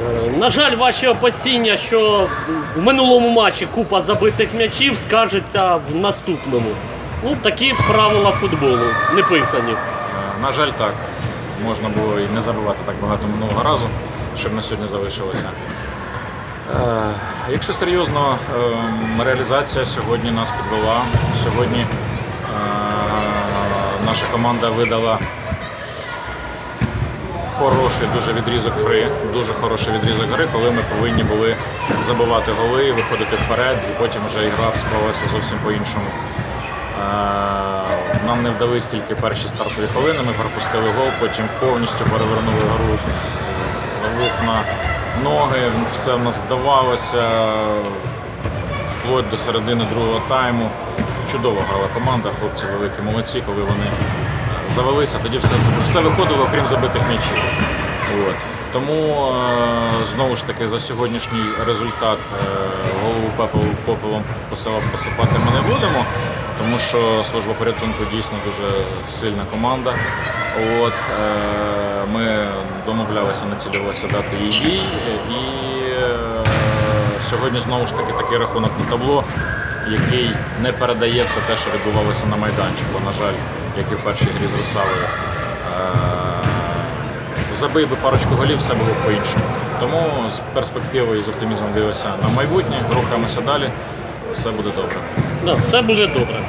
Е, На жаль, ваші опасіння, що в минулому матчі купа забитих м'ячів скажеться в наступному. Ну, такі правила футболу, не писані. Е, На жаль, так. Можна було і не забивати так багато минулого разу, щоб на сьогодні залишилося. Е, Якщо серйозно, ем, реалізація сьогодні нас підвела. Сьогодні наша команда видала хороший дуже відрізок гри, дуже хороший відрізок гри, коли ми повинні були забивати голи, виходити вперед, і потім вже ігра склалася зовсім по-іншому. Е, Нам не вдались тільки перші стартові хвилини, ми пропустили гол, потім повністю перевернули гру з рук на ноги, все в нас вдавалося вплоть до середини другого тайму. Чудово грала команда, хлопці великі молодці, коли вони е, завелися, тоді все, все виходило, окрім забитих м'ячів. От. Тому е, знову ж таки за сьогоднішній результат е, голову попелом посипати ми не будемо, тому що служба порятунку дійсно дуже сильна команда. От, е, ми домовлялися, націлювалися дати їй бій. І сьогодні знову ж таки такий рахунок на табло, який не передає все те, що відбувалося на майданчику. На жаль, як і в першій грі з Русалою. Забив би парочку голів, все було по-іншому. Тому з перспективою і з оптимізмом дивився на майбутнє, рухаємося далі, все буде добре. Да, все буде добре.